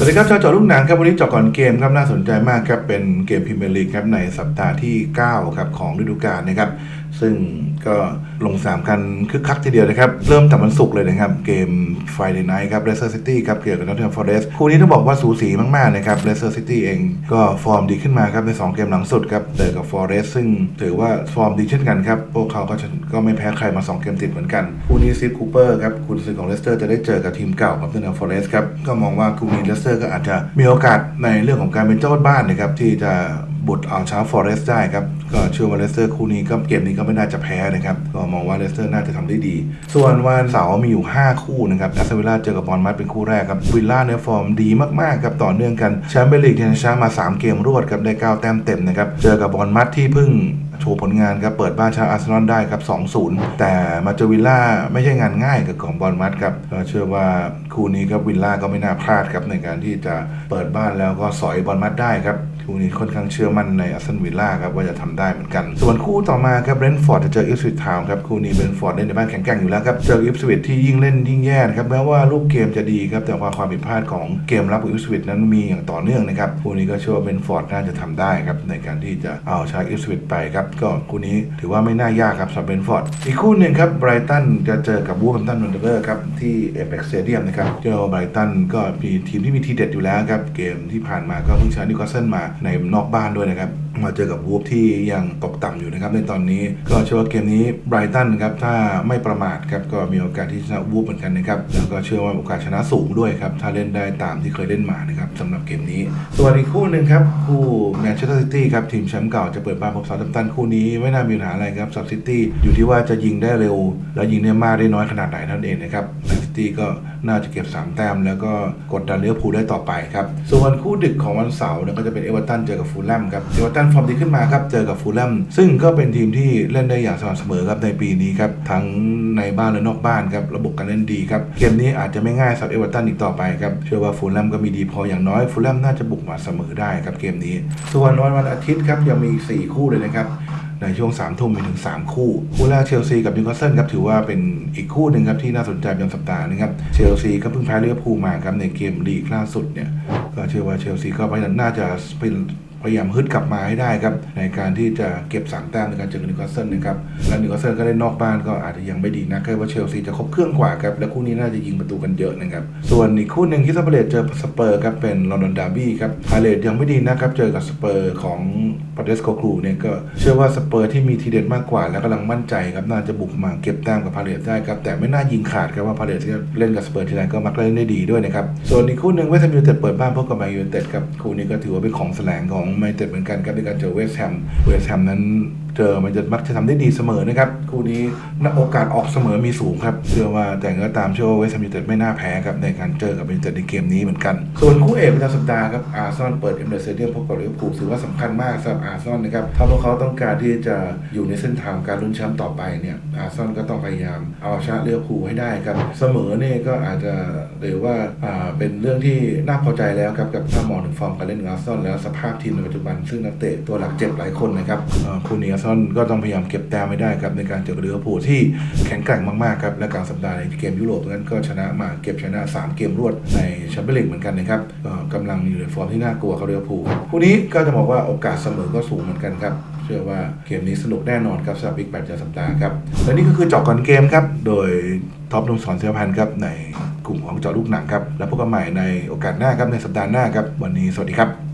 สวัสดีครับชาวจอลูกหนังครับวันนี้จอก่อนเกมครับน่าสนใจมากครับเป็นเกมพรีเมียร์ลีกครับในสัปดาห์ที่ 9 ครับของฤดูกาลนะครับ ซึ่งก็ลงสามกันคึกคักทีเดียวนะครับ เริ่มแต่วันศุกร์เลยนะครับ เกม Friday Night ครับ Leicester City ครับเกี่ยวกับ Nottingham Forest คู่นี้ต้องบอกว่าสูสีมาก ๆ นะครับ Leicester City เองก็ฟอร์มดีขึ้นมาครับ ใน 2 เกมหลังสุดครับเจอกับ Forest ซึ่งถือว่าฟอร์มดีเช่นกันครับ พวกเขาก็ก็ไม่แพ้ใครมา 2 เกมติดเหมือนกัน คู่นี้ซิฟคูเปอร์ครับคุณซื้อของ Leicester จะได้เจอกับทีมเก่าครับ Nottingham Forest ครับก็มองว่าคู่นี้ Leicester ก็อาจจะมีโอกาสในเรื่องของการเป็นเจ้าบ้านนะครับที่จะ บุตรเอาชาฟอเรสได้ครับ ก็เชื่อว่าเลสเตอร์คู่นี้ก็เกมนี้ก็ไม่น่าจะแพ้นะครับ ก็มองว่าเลสเตอร์น่าจะทำได้ดี ส่วนวันเสาร์มีอยู่ 5 คู่นะครับแอสตันวิลล่าเจอกับบอลมัดเป็นคู่แรกครับวิลล่าในฟอร์มดีมากๆครับต่อเนื่องกันแชมเปี้ยนลีกเนี่ยชนะมา 3 เกมรวดครับได้9แต้มเต็มนะครับเจอกับบอลมัดที่เพิ่งโชว์ผลงานครับเปิดบ้านชนะอาร์เซนอลได้ครับ2-0 แต่มาเจอวิลล่าไม่ใช่งานง่ายกับของบอลมัดครับเชื่อว่าคู่นี้ครับวิลล่าก็ไม่น่าพลาดครับในการที่จะเปิดบ้านแล้วก็สอยบอลมัดได้ครับคู่นี้ค่อนข้างเชื่อมั่นในอาร์เซนวิลล่าครับว่าจะทำได้เหมือนกัน ส่วนคู่ต่อมาครับเบรนท์ฟอร์ดจะเจออิฟสวิตทาวน์ครับคู่นี้เบรนท์ฟอร์ดเล่นในบ้านแข็งแกร่งอยู่แล้วครับเจออิฟสวิตที่ยิ่งเล่นยิ่งแย่นครับแม้ว่ารูปเกมจะดีครับแต่ว่าความผิดพลาดของเกมรับอิฟสวิตนั้นมีอย่างต่อเนื่องนะครับคู่นี้ก็เชื่อว่าเบรนท์ฟอร์ดน่าจะทำได้ครับในการที่จะเอาชนะอิฟสวิตไปครับก็คู่นี้ถือว่าไม่น่ายากครับสำหรับเบรนท์ฟอร์ดอีกคู่หนึ่งครับไบรตันจะเจอกับวูฟแฮมตันวันเดอร์ครับที่เอเ x ็กสเตเดียมนะครับเจอไบรตันก็มีทีมที่มีทีเด็ดอยู่แล้วครับเกมที่ผ่านมาก็เพิ่งชนะนิวคาสเซิลมาในนอกบ้านด้วยนะครับมาเจอกับวูฟที่ยังตกต่ำอยู่นะครับในตอนนี้ก็เชื่อว่าเกมนี้ไบรตันครับถ้าไม่ประมาทครับก็มีโอกาสที่ชนะวูฟเหมือนกันนะครับแล้วก็เชื่อว่าโอกาสชนะสูงด้วยครับถ้าเล่นได้ตามที่เคยเล่นมานะครับสำหรับเกมนี้ ส่วนอีกคู่หนึ่งครับคู่แมนเชสเตอร์ซิตี้ครับทีมแชมป์เก่าจะเปิดบ้านพบซาร์ตันคู่นี้ไม่น่ามีปัญหาอะไรครับซับซิตี้อยู่ที่ว่าจะยิงได้เร็ว และยิงได้มากได้น้อยขนาดไหนนั้นเองนะครับแซิตี้ก็น่าจะเก็บ 3 แต้ม แล้วก็กดดันเลี้ยวภูได้ต่อไปครับ ส่วนคู่ดึกของวันเสาร์เนี่ยก็จะเป็นเอเวอร์ตันเจอกับฟูลแลมครับเอเวอร์ตันฟอร์มดีขึ้นมาครับเจอกับฟูลแลมซึ่งก็เป็นทีมที่เล่นได้อย่างสม่ำเสมอครับในปีนี้ครับทั้งในบ้านและนอกบ้านครับระบบการเล่นดีครับเกมนี้อาจจะไม่ง่ายสำหรับเอเวอร์ตันอีกต่อไปครับเชื่อว่าฟูลแลมก็มีดีพออย่างน้อยฟูลแลมน่าจะบุกมาเสมอได้ครับเกมนี้ ส่วนวันวันอาทิตย์ครับยังมีอีกสี่คู่เลยนะครับ ในช่วง3ามทุ่มมีถึง 3 คู่ คู่แรกเชลซีกับนิวคาสเซิลครับถือว่าเป็นอีกคู่หนึ่งครับที่น่าสนใจประจำสัปดาห์นะครับเชลซีก็เพิ่งแพ้ลิเวอร์พูลมาครับในเกมลีกล่าสุดเนี่ยก็เชื่อว่าเชลซีก็พยายามน่าจะเป็น พยายามฮึดกลับมาให้ได้ครับ ในการที่จะเก็บ3แต้มในการเจอกับนิวคาสเซิลนะครับ และนิวคาสเซิลก็เล่นนอกบ้านก็อาจจะยังไม่ดีนะแค่ว่าเชลซีจะครบเครื่องกว่าครับ และคู่นี้น่าจะยิงประตูกันเยอะนะครับ ส่วนอีกคู่หนึ่งที่สเปอร์เจอสเปอร์ครับเป็นลอนดอนดาร์บี้ครับพาเลตยังไม่ดีนะครับเจอกับสเปอร์ของปาเดสโกครูเนี่ยก็เชื่อว่าสเปอร์ที่มีทีเด็ดมากกว่า และกำลังมั่นใจครับน่าจะบุกมาเก็บแต้มกับพาเลตได้ครับแต่ไม่น่ายิงขาดครับว่าพาเลตที่เล่นกับสเปอร์ทีไรก็มักเล่นได้ดีด้วยนะครับส่วนอีกคู่หนึ่งเวสต์แฮมยูไนเต็ดเปิดบ้านพบกับแมนยูไนเต็ดครับคู่นี้ก็ถือว่าเป็นของแสลงของแมนยูไนเต็ดเหมือนกันครับในการเจอเวสต์แฮมเวสต์แฮมนั้น เจอมันจะมักจะทำได้ดีเสมอนะครับ คู่นี้นักโอกาสออกเสมอมีสูงครับ เชื่อว่าแต่ก็ตามเชื่อว่าเวสต์แฮมยูไนเต็ดไม่น่าแพ้ครับในการเจอกับแมนเต็ดในเกมนี้เหมือนกัน ส่วนคู่เอกประจำสัปดาห์ครับอาร์ซอลเปิดเอ็มเดอร์เซเดียมพบกับลิเวอร์พูลถือว่าสำคัญมากสำหรับอาร์ซอลนะครับถ้าพวกเขาต้องการที่จะอยู่ในเส้นทางการลุ้นแชมป์ต่อไปเนี่ยอาร์ซอลก็ต้องพยายามเอาชนะลิเวอร์พูลให้ได้ครับเสมอเนี่ยก็อาจจะหรือว่าอ่าเป็นเรื่องที่น่าพอใจแล้วครับกับถ้ามองถึงฟอร์มการเล่นของอาร์ซอลแล้วสภาพทีมในปัจจุบันซึ่งนักเตะตัวหลักเจ็บหลายคนนะครับคู่นี้ซอลก็ต้องพยายามเก็บแต้มไม่ได้ครับในการเจอกับลิเวอร์พูลที่แข็งแกร่งมากๆครับและกลางสัปดาห์ในเกมยุโรปนั้นก็ชนะมาเก็บชนะ 3 เกมรวดในแชมเปี้ยนลีกเหมือนกันนะครับก็กำลังอยู่ในฟอร์มที่น่ากลัวเขาลิเวอร์พูลคู่นี้ก็จะบอกว่าโอกาสเสมอก็สูงเหมือนกันครับเชื่อว่าเกมนี้สนุกแน่นอนครับสำหรับบิ๊กแบทจะสัปดาห์ครับและนี่ก็คือเจาะก่อนเกมครับโดยท็อปนมสอนเสียพันธ์ครับในกลุ่มของเจาะลูกหนังครับแล้วพบกันใหม่ในโอกาสหน้าครับในสัปดาห์หน้าครับวันนี้สวัสดีครับ